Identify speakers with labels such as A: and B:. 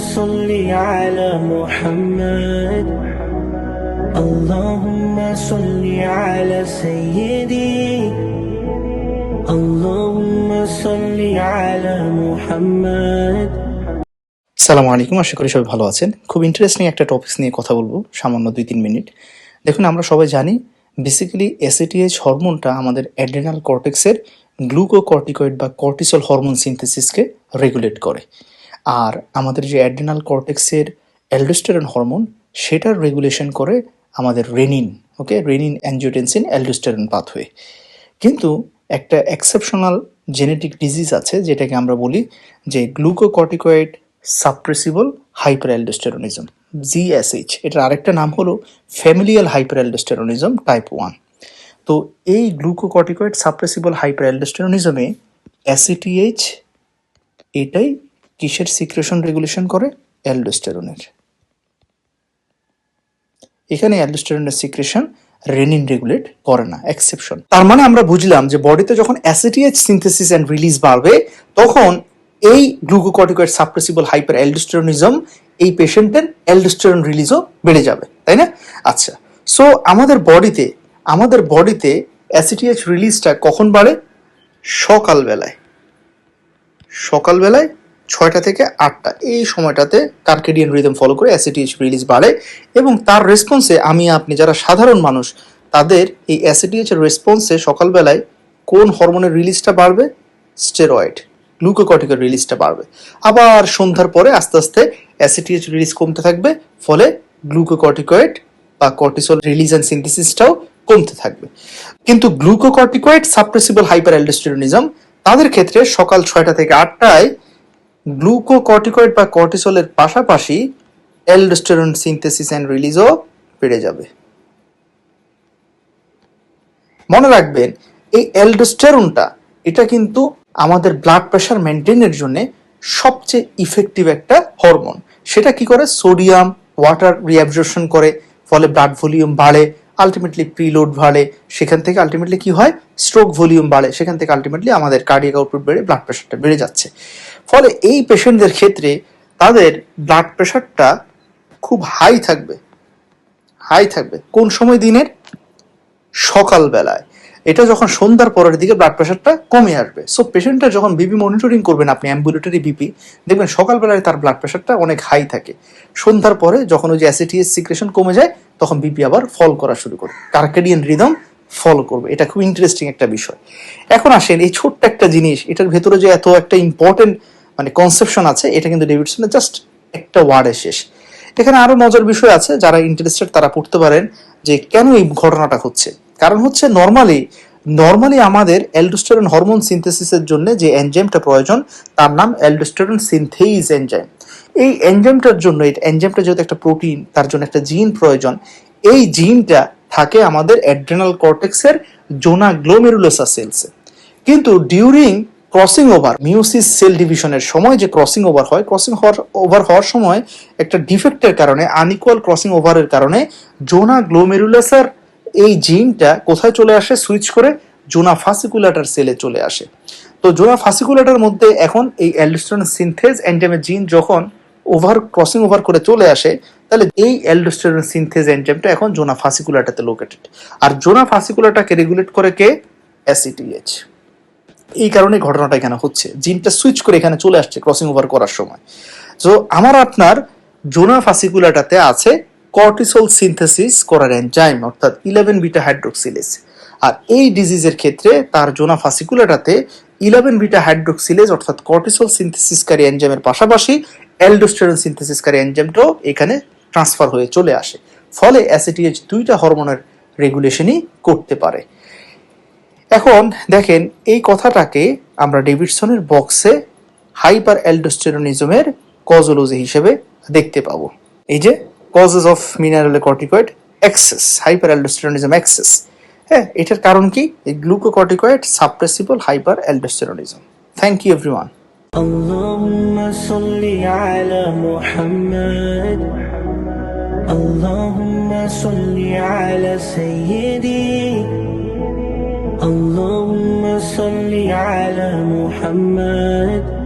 A: صل على محمد اللهم صل على سيدي اللهم صل على محمد
B: সালামু আলাইকুম আশা করি সবাই ভালো আছেন খুব ইন্টারেস্টিং একটা টপিকস নিয়ে কথা বলবো সামান্য দুই তিন মিনিট দেখুন আমরা সবাই জানি বেসিক্যালি এসিটিএইচ হরমোনটা আমাদের অ্যাড্রেনাল কর্টেক্সের গ্লুকোকর্টিকয়েড বা কর্টিসল হরমোন সিনথেসিসকে রেগুলেট করে আর আমাদের যে অ্যাড্রেনাল কর্টেক্সের অ্যালডোস্টেরন হরমোন সেটার রেগুলেশন করে আমাদের renin okay renin angiotensin aldosterone pathway কিন্তু একটা এক্সেপশনাল জেনেটিক ডিজিজ আছে, যেটাকে আমরা বলি যে glucocorticoid suppressible hyper aldosteronism GSH এটার আরেকটা নাম হলো familial hyper aldosteronism type one তো এই গ্লুকোকর্টিকয়েড সাপ্রেসিবল হাইপার অ্যালডোস্টেরনিজমে অ্যাসিটিএইচ এটাই কিসের সিক্রেশন রেগুলেশন করে? অ্যালডোস্টেরনের। এখানে অ্যালডোস্টেরনের সিক্রেশন রেনিন রেগুলেট করে না, এক্সেপশন। তার মানে আমরা বুঝলাম যে বডিতে যখন অ্যাসিটিএইচ সিনথেসিস অ্যান্ড রিলিজ বাড়বে, তখন এই গ্লুকোকর্টিকয়েড সাপ্রেসিবল হাইপার অ্যালডোস্টেরনিজম এই পেশেন্টের অ্যালডোস্টেরন রিলিজও বেড়ে যাবে, তাই না? আচ্ছা সো আমাদের বডিতে আমাদের বডিতে অ্যাসিটিএইচ রিলিজটা কখন বাড়ে? সকালবেলায়। সকালবেলায় ছয়টা থেকে আটটা। এই সময়টাতে কার্কেডিয়ান রিদম ফলো করে অ্যাসিটিএইচ রিলিজ বাড়ে এবং তার রেসপন্সে আমি, আপনি যারা সাধারণ মানুষ, তাদের এই এর রেসপন্সে সকালবেলায় কোন হরমোনের রিলিজটা বাড়বে? স্টেরয়েড গ্লুকোকর্টিকের রিলিজটা বাড়বে। আবার সন্ধ্যার পরে আস্তে আস্তে অ্যাসিটিএইচ রিলিজ কমতে থাকবে, ফলে গ্লুকোকর্টিকয়েড বা কর্টিসল রিলিজ অ্যান্ড সিনথেসিসটাও কমতে থাকবে। কিন্তু গ্লুকোকর্টিকয়েড সাপ্রেসিবল হাইপার অ্যালডোস্টেরনিজম তাদের ক্ষেত্রে সকাল ছয়টা থেকে আটটায় গ্লুকোকর্টিকয়েড বা কর্টিসলের পাশাপাশি অ্যালডোস্টেরন সিনথেসিস অ্যান্ড রিলিজও বেড়ে যাবে। মনে রাখবেন, এই অ্যালডোস্টেরনটা, এটা কিন্তু আমাদের ব্লাড প্রেশার মেনটেনের জন্য সবচেয়ে ইফেক্টিভ একটা হরমোন সেটা কি করে? সোডিয়াম ওয়াটার রিঅ্যাবজর্পশন করে, ফলে ব্লাড ভলিউম বাড়ে আলটিমেটলি প্রিলোড বাড়ে, সেখান থেকে আলটিমেটলি কি হয়? স্ট্রোক ভলিউম বাড়ে, সেখান থেকে আলটিমেটলি আমাদের কার্ডিয়াক আউটপুট বেড়ে ব্লাড প্রেশারটা বেড়ে যাচ্ছে। ফলে এই পেশেন্টদের ক্ষেত্রে তাদের ব্লাড প্রেশারটা খুব হাই থাকবে। হাই থাকবে। কোন সময় দিনের? সকালবেলায়। এটা যখন সন্ধ্যার পরের দিকে ব্লাড প্রেশারটা কমে আসবে। সো পেশেন্টটা যখন বিপি মনিটরিং করবেন, আপনি অ্যাম্বুলেটরি বিপি দেখবেন সকালবেলায় তার ব্লাড প্রেশারটা অনেক হাই থাকে। সন্ধ্যার পরে যখন ওই যে অ্যাসিটিএস সিক্রেশন কমে যায় তখন বিপি আবার ফল করা শুরু করে কার্কেডিয়ান রিদম ফলো করবে। এটা খুব ইন্টারেস্টিং একটা বিষয়। এখন আসেন, এই ছোট্ট একটা জিনিস, এটার ভেতরে যে এত একটা ইম্পর্টেন্ট মানে কনসেপশন আছে, এটা কিন্তু ডেভিডসনের জাস্ট একটা ওয়ার্ডে শেষ। এখানে আরও মজার বিষয় আছে, যারা ইন্টারেস্টেড তারা পড়তে পারেন যে কেন এই ঘটনাটা হচ্ছে। কারণ হচ্ছে নর্মালি নর্মালি আমাদের অ্যালডোস্টেরন হরমোন সিনথেসিসের জন্য যে এনজাইমটা প্রয়োজন, তার নাম অ্যালডোস্টেরন সিনথেইজ এনজাইম এই এনজাইমটার জন্য, এই এনজাইমটা যেহেতু একটা প্রোটিন তার জন্য একটা জিন প্রয়োজন, এই জিনটা থাকে আমাদের অ্যাড্রেনাল কর্টেক্সের জোনা গ্লোমেরুলোসা সেলসে কিন্তু during crossing over meiosis cell ডিভিশনের সময় যে ক্রসিং ওভার হয় ক্রসিং হওয়ার ওভার হওয়ার সময় একটা ডিফেক্টের কারণে আনইকুয়াল ক্রসিং ওভারের কারণে জোনা গ্লোমেরুলাসার এই জিনটা কোথায় চলে আসে? সুইচ করে জোনা ফাসিকুলাটার সেলে চলে আসে। তো জোনা ফাসিকুলাটার মধ্যে এখন এই অ্যালডোস্টেরন সিনথেজ এনজাইমের জিন যখন ওভার ক্রসিং ওভার করে চলে আসে, তাহলে এই অ্যালডোস্টেরন সিনথেজ এনজাইমটা এখন জোনা ফাসিকুলাটাতে লোকেটেড আর জোনা ফাসিকুলাটাকে রেগুলেট করে কে? অ্যাসিটিএইচ এই কারণে ঘটনাটা এখানে হচ্ছে। জিনটা সুইচ করে এখানে চলে আসছে ক্রসিং ওভার করার সময়। তো আমার আপনার জোনা ফাসিকুলাটাতে আছে কর্টিসল সিনথেসিস করার এনজাইম অর্থাৎ ইলেভেন বিটা হাইড্রোক্সিলেজ আর এই ডিজিজের ক্ষেত্রে তার জোনা ফাসিকুলাটাতে ইলেভেন বিটা হাইড্রোক্সিলেজ অর্থাৎ কর্টিসল সিনথেসিসকারী এনজাইমের পাশাপাশি অ্যালডোস্টেরন সিনথেসিসকারী এনজাইমটাও এখানে ট্রান্সফার হয়ে চলে আসে। ফলে অ্যাসিটিএইচ দুইটা হরমোনের রেগুলেশনই করতে পারে। এখন দেখেন, এই কথাটাকে আমরা ডেভিডসনের বক্সে হাইপার অ্যালডোস্টেরনিজমের কজোলজি হিসেবে দেখতে পাবো। এই যে causes of mineral corticoid excess hyper aldosteronism excess হ্যাঁ এটার কারণ কি? এই glucocorticoid suppressible hyper aldosteronism thank you everyone
A: اللهم صل على محمد. اللهم صل على سيدي. اللهم صل على محمد.